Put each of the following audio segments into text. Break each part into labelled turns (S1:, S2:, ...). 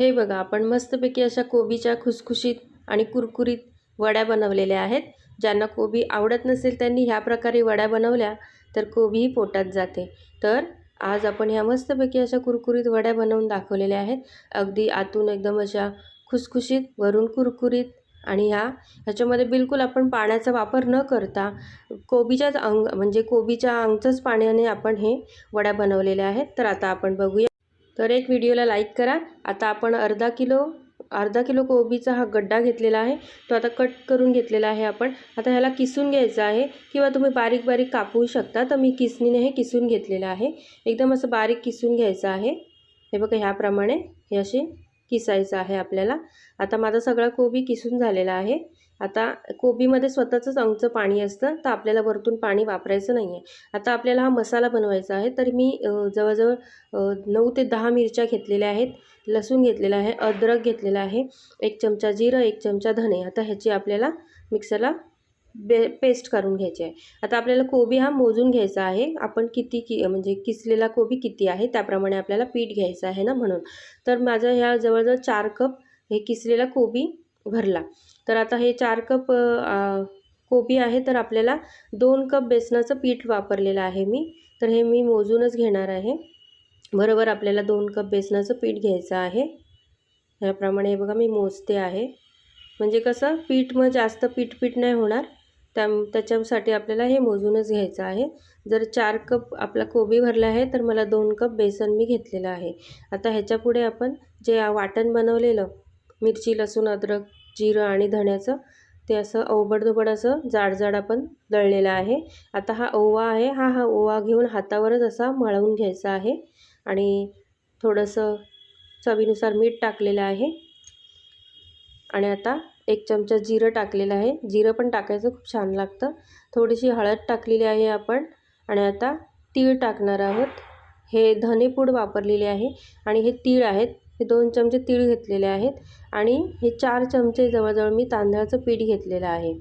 S1: हे बघा आपण मस्तपैकी अशा कोबीच्या खुसखुशीत आणि कुरकुरीत वड्या बनवलेल्या आहेत. ज्यांना कोबी आवडत नसेल त्यांनी ह्या प्रकारे वड्या बनवल्या तर कोबीही पोटात जाते. तर आज आपण ह्या मस्तपैकी अशा कुरकुरीत वड्या बनवून दाखवलेल्या आहेत. अगदी आतून एकदम अशा खुसखुशीत वरून कुरकुरीत आणि ह्या ह्याच्यामध्ये बिलकुल आपण पाण्याचा वापर न करता कोबीच्याच अंग म्हणजे कोबीच्या अंगचंच पाण्याने आपण हे वड्या बनवलेल्या आहेत. तर आता आपण बघूया. तर एक व्हिडिओला लाईक करा. आता आपण अर्धा किलो अर्धा किलो कोबीचा हा गड्डा घेतलेला आहे. तो आता कट करून घेतलेला आहे आपण. आता ह्याला किसून घ्यायचा आहे किंवा तुम्ही बारीक बारीक कापू शकता. तर मी किसणीने हे किसून घेतलेलं आहे. एकदम असं बारीक किसून घ्यायचं आहे. हे बघा ह्याप्रमाणे हे असे किसायचं आहे आपल्याला. आता माझा सगळा कोबी किसून झालेला आहे. आता कोबीमध्ये स्वतःचंच अंगचं पाणी असतं तर आपल्याला वरतून पाणी वापरायचं नाही आहे आता आपल्याला हा मसाला बनवायचा आहे तर मी जवळजवळ नऊ ते दहा मिरच्या घेतलेल्या आहेत लसूण घेतलेला आहे अद्रक घेतलेला आहे एक चमचा जिरं एक चमचा धने. आता ह्याची आपल्याला मिक्सरला बे पेस्ट करून घ्यायची आहे. आता आपल्याला कोबी हा मोजून घ्यायचा आहे. आपण किती कि म्हणजे किसलेला कोबी किती आहे त्याप्रमाणे आपल्याला पीठ घ्यायचं आहे ना म्हणून. तर माझं ह्या जवळजवळ चार कप हे किसलेला कोबी भरला. तर आता हे चार कप कोबी आहे तर आपल्याला दोन कप बेसनाचं पीठ वापरलेलं आहे मी. तर हे मी मोजूनच घेणार आहे. बरोबर आपल्याला दोन कप बेसनाचं पीठ घ्यायचं आहे. ह्याप्रमाणे बघा मी मोजते आहे. म्हणजे कसं पीठ मग जास्त पीठ पीठ नाही होणार. त्या त्याच्यासाठी आपल्याला हे मोजूनच घ्यायचं आहे. जर चार कप आपला कोबी भरला आहे तर मला दोन कप बेसन मी घेतलेलं आहे. आता ह्याच्यापुढे आपण जे वाटण बनवलेलं मिरची लसूण अद्रक जिरं आणि धण्याचं ते असं अवबडधोबड असं जाडजाड आपण दळलेलं आहे. आता हा ओवा आहे हा हा ओवा घेऊन हातावरच असा मळवून घ्यायचा आहे आणि थोडंसं चवीनुसार मीठ टाकलेलं आहे. आणि आता एक चमचा जिरं टाकलेलं आहे. जिरं पण टाकायचं खूप छान लागतं. थोडीशी हळद टाकलेली आहे आपण आणि आता तीळ टाकणार आहोत. हे धनेपूड वापरलेले आहे आणि हे तीळ आहेत. हे दोन चमचे तीळ घेतलेले आहेत आणि हे चार चमचे जवळजवळ मी तांदळाचं पीठ घेतलेलं आहे.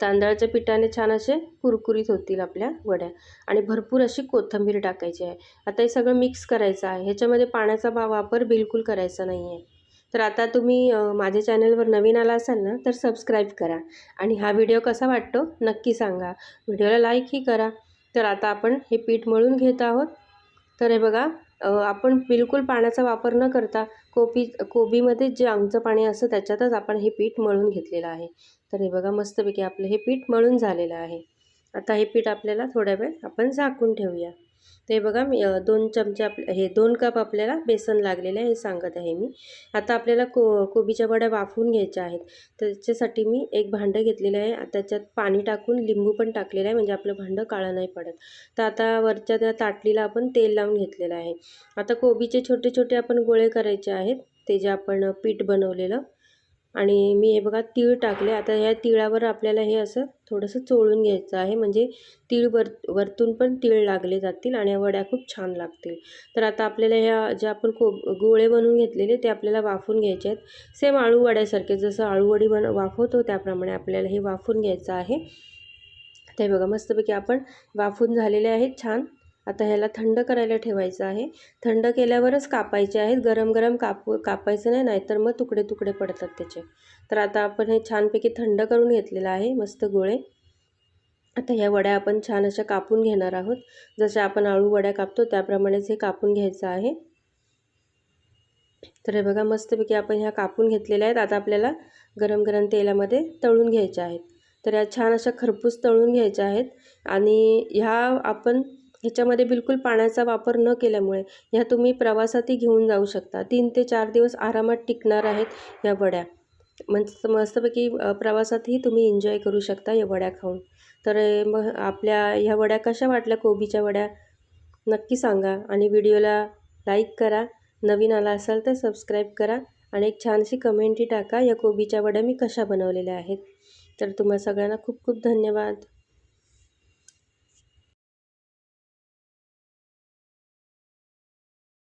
S1: तांदळाच्या पिठाने छान असे कुरकुरीत होतील आपल्या वड्या. आणि भरपूर अशी कोथिंबीर टाकायची आहे. आता हे सगळं मिक्स करायचं आहे. ह्याच्यामध्ये पाण्याचा भा वापर बिलकुल करायचा नाही आहे तर आता तुम्ही माझ्या चॅनलवर नवीन आला असाल ना तर सबस्क्राईब करा. आणि हा व्हिडिओ कसा वाटतो नक्की सांगा. व्हिडिओला लाईकही करा. तर आता आपण हे पीठ मळून घेत आहोत. तर हे बघा आपण बिलकुल पाण्याचा वापर न करता कोबी कोबीमध्ये जे आमचं पाणी असतं त्याच्यातच आपण हे पीठ मळून घेतलेलं आहे. तर हे बघा मस्तपैकी आपलं हे पीठ मळून झालेलं आहे. आता हे पीठ आपल्याला थोड्या वेळ आपण झाकून ठेवूया. ते बघा मी दोन चमचे आप हे दोन कप आपल्याला बेसन लागलेलं आहे हे सांगत आहे मी. आता आपल्याला को कोबीच्या वड्या वाफवून घ्यायच्या आहेत. त्याच्यासाठी मी एक भांडं घेतलेलं आहे. त्याच्यात पाणी टाकून लिंबू पण टाकलेलं आहे म्हणजे आपलं भांडं काळं नाही पडत. तर आता वरच्या त्या ताटलीला आपण तेल लावून घेतलेलं आहे. आता कोबीचे छोटे छोटे आपण गोळे करायचे आहेत. ते जे आपण पीठ बनवलेलं. आणि मी हे बघा तीळ टाकले. आता ह्या तिळावर आपल्याला हे असं थोडंसं चोळून घ्यायचं आहे. म्हणजे तीळ वर वरतून पण तीळ लागले जातील आणि वड्या खूप छान लागतील. तर आता आपल्याला ह्या ज्या आपण को गोळे बनवून घेतलेले ते आपल्याला वाफून घ्यायचे आहेत. सेम आळू वड्यासारखे जसं आळूवडी बन वाफवतो त्याप्रमाणे आपल्याला हे वाफून घ्यायचं आहे. ते बघा मस्तपैकी आपण वाफून झालेले आहेत छान. आता ह्याला थंड करायला ठेवायचं आहे. थंड केल्यावरच कापायचे आहेत. गरम गरम कापू कापायचं नाही नाहीतर मग तुकडे तुकडे पडतात त्याचे. तर आता आपण हे छानपैकी थंड करून घेतलेलं आहे मस्त गोळे. आता ह्या वड्या आपण छान अशा कापून घेणार आहोत. जशा आपण आळू वड्या कापतो त्याप्रमाणेच हे कापून घ्यायचं आहे. तर हे बघा मस्तपैकी आपण ह्या कापून घेतलेल्या आहेत. आता आपल्याला गरम गरम तेलामध्ये तळून घ्यायच्या आहेत. तर या छान अशा खरपूस तळून घ्यायच्या आहेत. आणि ह्या आपण ह्याच्यामध्ये बिलकुल पाण्याचा वापर न केल्यामुळे ह्या तुम्ही प्रवासातही घेऊन जाऊ शकता. तीन ते चार दिवस आरामात टिकणार आहेत या वड्या. म्हणजे मस्तपैकी प्रवासातही तुम्ही एन्जॉय करू शकता या वड्या खाऊन. तर मग आपल्या ह्या वड्या कशा वाटल्या कोबीच्या वड्या? नक्की सांगा आणि व्हिडिओला लाईक करा. नवीन आला असाल तर सबस्क्राईब करा आणि एक छानशी कमेंटही टाका या कोबीच्या वड्या मी कशा बनवलेल्या आहेत. तर तुम्हाला सगळ्यांना खूप खूप धन्यवाद.